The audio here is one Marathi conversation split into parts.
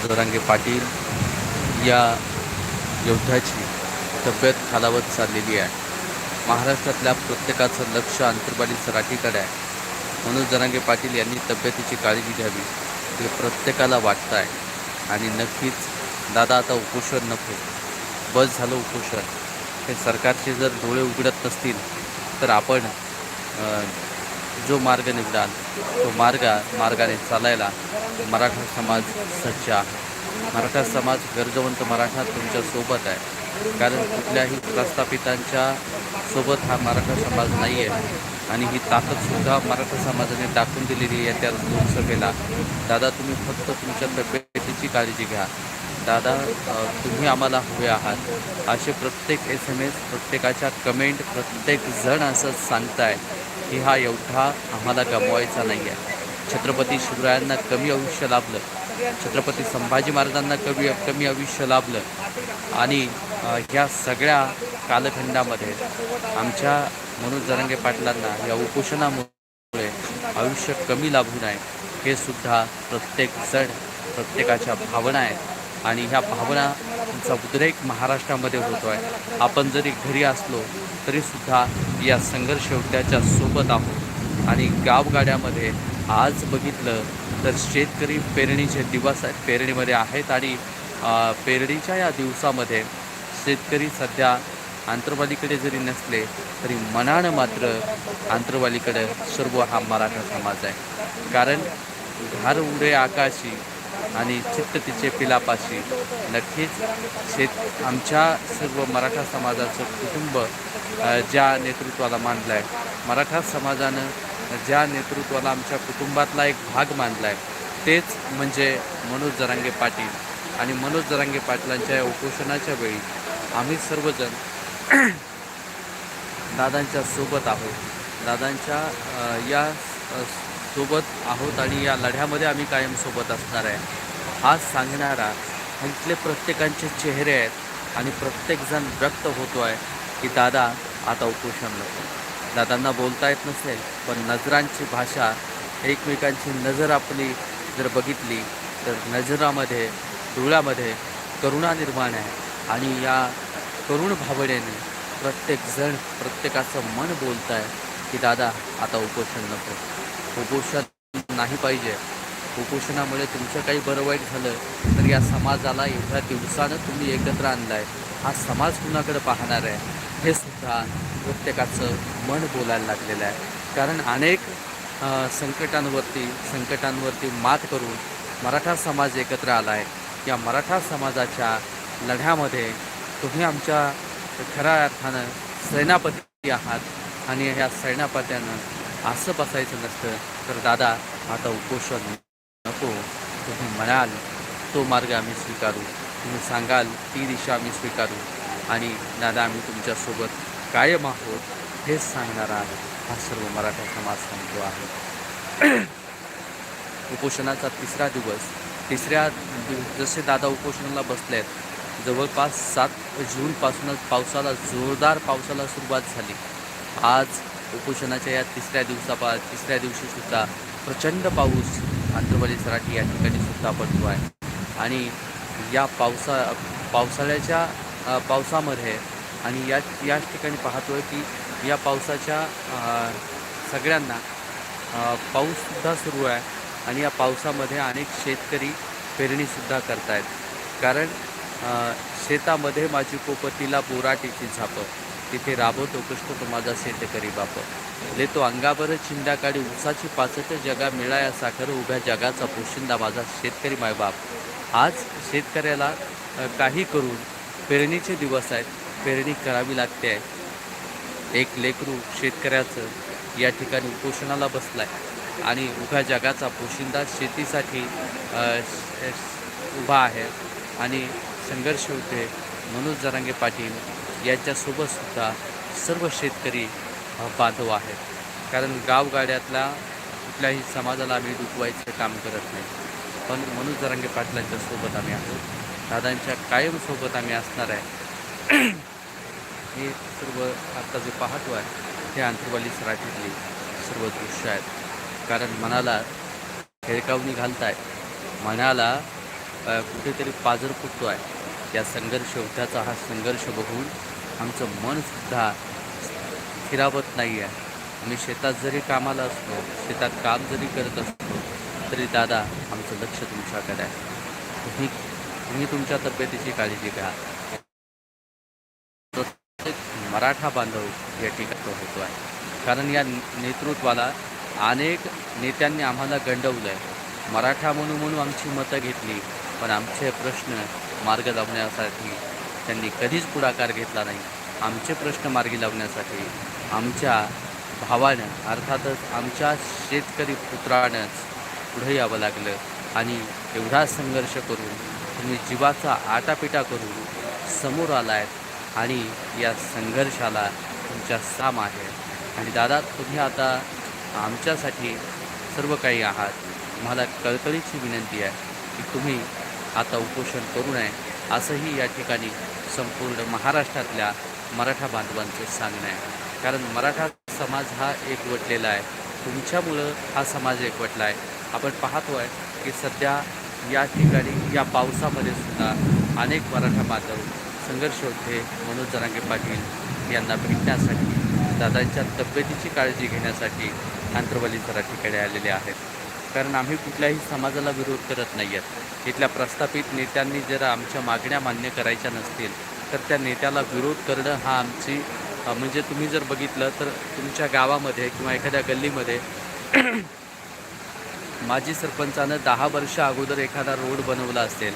मनोज जरांगे पाटील या योद्ध्याची तब्येत खालावत चाललेली आहे. महाराष्ट्रातल्या प्रत्येकाचं लक्ष अंतर्बाली सराठीकडे आहे. म्हणून जरांगे पाटील यांनी तब्येतीची काळजी घ्यावी हे प्रत्येकाला वाटतं आहे. आणि नक्कीच दादा आता उपोषण नको. बस झालं उपोषण. हे सरकारचे जर डोळे उघडत नसतील तर आपण जो मार्ग निवडाल तो मार्ग मार्गाने चालायला मराठा समाज सज्ज आहे. मराठा समाज गरजवंत मराठा तुमच्यासोबत आहे. कारण कुठल्याही प्रस्थापितांच्या सोबत हा मराठा समाज नाही आहे आणि ही ताकदसुद्धा मराठा समाजाने दाखवून दिलेली आहे त्या लोकसभेला. दादा तुम्ही फक्त तुमच्या तब्येतीची काळजी घ्या. दादा तुम्ही आम्हाला हवे आहात. असे प्रत्येक एस एम एस प्रत्येकाच्या कमेंट प्रत्येक जण असं सांगताय. की हा एवढा आम्हाला गमवायचा नाही आहे छत्रपती शिवरायांना कमी आयुष्य लाभलं. छत्रपती संभाजी महाराजांना कमी कमी आयुष्य लाभलं. आणि ह्या सगळ्या कालखंडामध्ये आमच्या मनोज जरांगे पाटलांना या उपोषणामुळे आयुष्य कमी लाभू नये हे सुद्धा प्रत्येक जण प्रत्येकाच्या भावना आहेत. आणि ह्या भावना भावनांचा उद्रेक महाराष्ट्रामध्ये होतो आहे आपण जरी घरी असलो तरीसुद्धा या संघर्ष योद्ध्याच्या सोबत आहोत. आणि गावगाड्यामध्ये आज बघितलं तर शेतकरी पेरणीचे दिवस आहेत पेरणीमध्ये आहेत आणि पेरणीच्या या दिवसामध्ये शेतकरी सध्या आंतरवालीकडे जरी नसले तरी मनानं मात्र आंतरवालीकडे सर्व हा मराठा समाज आहे. कारण घार उडे आकाशी आणि चित्त तिचे पिलापाशी. नक्कीच शेत आमच्या सर्व मराठा समाजाचं कुटुंब ज्या नेतृत्वाला मानलं आहे मराठा समाजानं ज्या नेतृत्वाला आमच्या कुटुंबातला एक भाग मानला आहे तेच म्हणजे मनोज जरांगे पाटील. आणि मनोज जरांगे पाटलांच्या या उपोषणाच्या वेळी आम्ही सर्वजण दादांच्या सोबत आहोत. दादांच्या या सोबत आहोत आणि या लढ्यामध्ये आम्ही कायम सोबत असणार आहे. हा सांगणारा इथले प्रत्येकांचे चेहरे आहेत आणि प्रत्येकजण व्यक्त होतो आहे की दादा आता उपोषण नको. दादांना बोलता येत नसेल पण नजरांची भाषा एकमेकांची नजर आपली जर बघितली तर नजरामध्ये डोळ्यामध्ये करुणा निर्माण आहे. आणि या करुण भावनेने प्रत्येकजण प्रत्येकाचं मन बोलत आहे की दादा आता उपोषण नको. उपोषण नाही पाहिजे. उपोषणामुळे तुमचं काही बरं वाईट झालं तर या समाजाला एवढ्या दिवसानं तुम्ही एकत्र आणलाय. आहे हा समाज कुणाकडे पाहणार आहे? हे सुद्धा प्रत्येकाचं मन बोलायला लागलेलं आहे. कारण अनेक संकटांवरती संकटांवरती मात करून मराठा समाज एकत्र आला आहे या मराठा समाजाच्या लढ्यामध्ये तुम्ही आमच्या खऱ्या अर्थानं सेनापती आहात आणि ह्या सैनापत्यानं असं बसायचं नसतं. तर दादा आता उपोषण शकतो तुम्ही म्हणाल तो मार्ग आम्ही स्वीकारू. तुम्ही सांगाल ती दिशा आम्ही स्वीकारू. आणि दादा आम्ही तुमच्यासोबत कायम आहोत हेच सांगणारा हा सर्व मराठा समाज सांगतो आहे. उपोषणाचा तिसरा दिवस. तिसऱ्या दिव जसे दादा उपोषणाला बसले आहेत जवळपास सात जूनपासूनच पावसाला जोरदार पावसाला सुरुवात झाली. आज उपोषणाच्या या तिसऱ्या दिवसापा तिसऱ्या दिवशीसुद्धा प्रचंड पाऊस आंतरवाली सराठी या ठिकाणी सुद्धा पडतो आहे. आणि या पावसा पावसाळ्याच्या पावसामध्ये आणि या याच ठिकाणी पाहतो आहे की या पावसाच्या सगळ्यांना पाऊससुद्धा सुरू आहे आणि या पावसामध्ये अनेक शेतकरी पेरणीसुद्धा करतायत. कारण शेतामध्ये माझी कोपतीला बोराटीची झापं. तिथे राबवतो कृष्ण तो माझा शेतकरी बाप. लेतो अंगावर चिंदा काढी उसाची पाचट जगा मिळाया साखर उभ्या जगाचा पोशिंदा माझा शेतकरी मायबाप आज शेतकऱ्याला काही करून पेरणीचे दिवस आहेत पेरणी करावी लागते आहे. एक लेकरू शेतकऱ्याचं या ठिकाणी उपोषणाला बसला आहे आणि उभ्या जगाचा पोशिंदा शेतीसाठी उभा आहे आणि संघर्ष होते मनोज जरांगे पाटील यांच्यासोबतसुद्धा सर्व शेतकरी बांधव आहेत. कारण गावगाड्यातला कुठल्याही समाजाला आम्ही दुखवायचं काम करत नाही. पण मनोज जरांगे पाटलांच्या सोबत आम्ही आहोत. दादांच्या कायम सोबत आम्ही असणार आहे. हे सर्व आत्ता जे पाहतो आहे हे आंतरवाली सराठीतली सर्व दृश्य आहेत. कारण मनाला हेळकावणी घालताय. मनाला कुठेतरी पाजर फुटतो आहे या संघर्ष युद्धाचा हा संघर्ष बघून आमचं मनसुद्धा स्थिरावत नाही आहे. आम्ही शेतात जरी कामाला असलो शेतात काम जरी करत असलो तरी दादा आमचं लक्ष तुमच्याकडे आहे. तुम्ही तुम्ही तुमच्या तब्येतीची काळजी घ्या. प्रत्येक मराठा बांधव या ठिकाणी होतो आहे. कारण या नेतृत्वाला अनेक नेत्यांनी आम्हाला गंडवलं आहे मराठा म्हणून म्हणून आमची मतं घेतली पण आमचे प्रश्न मार्ग लावण्यासाठी त्यांनी कधीच पुढाकार घेतला नाही. आमचे प्रश्न मार्गी लावण्यासाठी आमच्या भावानं अर्थातच आमच्या शेतकरी पुत्रानंच पुढे यावं लागलं आणि एवढा संघर्ष करून तुम्ही जीवाचा आटापिटा करून समोर आलायत आणि या संघर्षाला तुमच्या साम आहे. आणि दादा तुम्ही आता आमच्यासाठी सर्व काही आहात. तुम्हाला कळकळीची विनंती आहे की तुम्ही आता उपोषण करू नये असंही या ठिकाणी संपूर्ण महाराष्ट्रातल्या मराठा बांधवांचं सांगणं आहे. कारण मराठा समाज हा एकवटलेला आहे. तुमच्यामुळं हा समाज एकवटला आहे. आपण पाहतो आहे की सध्या या ठिकाणी या पावसामध्ये सुद्धा अनेक मराठा बांधव संघर्ष होते मनोज जरांगे पाटील यांना भेटण्यासाठी दादांच्या तब्येतीची काळजी घेण्यासाठी आंतरवाली ठिकाणी आलेले आहेत. कारण आम्ही कुठल्याही समाजाला विरोध करत नाही आहेत. इथल्या प्रस्थापित नेत्यांनी जर आमच्या मागण्या मान्य करायच्या नसतील तर त्या नेत्याला विरोध करणं हा आमची म्हणजे तुम्ही जर बघितलं तर तुमच्या गावामध्ये किंवा एखाद्या गल्लीमध्ये माजी सरपंचानं दहा वर्ष अगोदर एखादा रोड बनवला असेल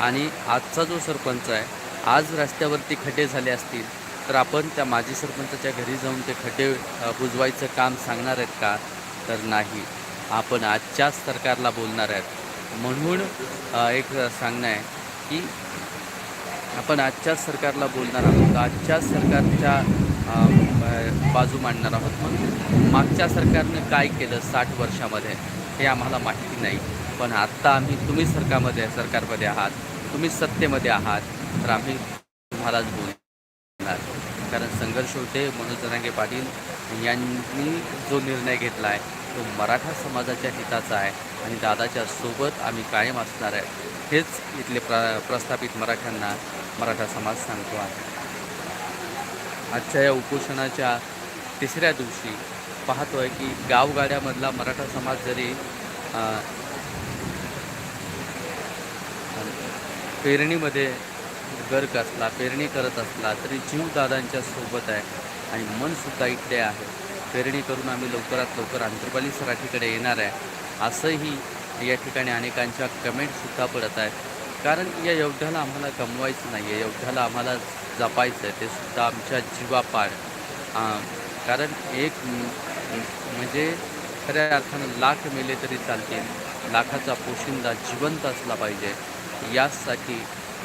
आणि आजचा जो सरपंच आहे आज रस्त्यावरती खड्डे झाले असतील तर आपण त्या माजी सरपंचाच्या घरी जाऊन ते खड्डे बुजवायचं काम सांगणार आहेत का? तर नाही. आपण आजच्याच सरकारला बोलणार आहेत. म्हणून एक सांगणं आहे की आपण आजच्याच सरकारला बोलणार आहोत. आजच्याच सरकारच्या बाजू मांडणार आहोत मग मागच्या सरकारनं काय केलं साठ वर्षामध्ये हे आम्हाला माहिती नाही. पण आत्ता आम्ही तुम्ही सरकारमध्ये सरकारमध्ये आहात. तुम्ही सत्तेमध्ये आहात. तर आम्ही तुम्हालाच बोलणार. कारण संघर्ष होते. मनोज जरांगे पाटील यांनी जो निर्णय घेतला आहे तो मराठा समाजाच्या हिताचा आहे आणि दादाच्या सोबत आम्ही कायम असणार आहे. हेच इथले प्र प्रस्थापित मराठ्यांना मराठा समाज सांगतो आहे. आजच्या या उपोषणाच्या तिसऱ्या दिवशी पाहतोय की गावगाड्यामधला मराठा समाज जरी पेरणीमध्ये गर्क असला पेरणी करत असला तरी जीव दादांच्या सोबत आहे आणि मनसुद्धा इकडे आहे. पेरणी करून आम्ही लवकरात लवकर आंतरपाली सराठीकडे येणार आहे. असंही या ठिकाणी अनेकांच्या कमेंटसुद्धा पडत आहेत. कारण या योद्ध्याला आम्हाला गमवायचं नाही आहे. योद्ध्याला आम्हाला जपायचं आहे. ते सुद्धा आमच्या जीवापाड. कारण एक म्हणजे खऱ्या अर्थानं लाख मेले तरी चालतील. लाखाचा पोशिंदा जिवंत असला पाहिजे. यासाठी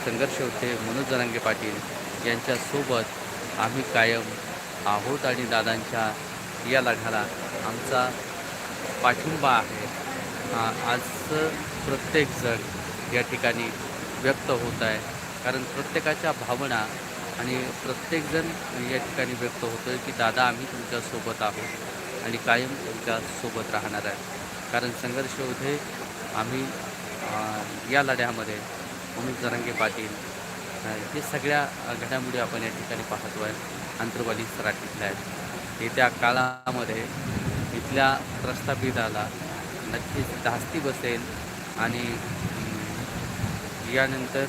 संघर्ष होते मनोज जरांगे पाटील यांच्यासोबत आम्ही कायम आहोत आणि दादांच्या या लढ्याला आमचा पाठिंबा आहे. आजचं प्रत्येकजण या ठिकाणी व्यक्त होत आहे. कारण प्रत्येकाच्या भावना आणि प्रत्येकजण या ठिकाणी व्यक्त होतो आहे की दादा आम्ही तुमच्यासोबत आहोत आणि कायम तुमच्यासोबत राहणार आहे. कारण संघर्ष होते आम्ही या लढ्यामध्ये अमित जरांगे पाटील हे सगळ्या घडामोडी आपण या ठिकाणी पाहतो आहे आंतरवाली सराठीतल्या आहेत. येत्या काळामध्ये इथल्या प्रस्थापिताला नक्कीच धास्ती बसेल आणि यानंतर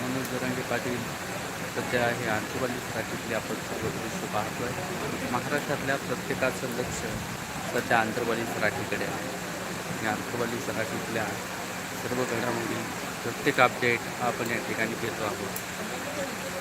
मनोज जरांगे पाटील सध्या हे आंतरवाली सराठीतले आपण सर्व दृश्य पाहतो आहे महाराष्ट्रातल्या प्रत्येकाचं लक्ष सध्या आंतरवाली सराठीकडे आहे. या आंतरवाली सराठीतल्या सर्व घडामोडी प्रत्येक अपडेट आपण या ठिकाणी घेतो आहोत.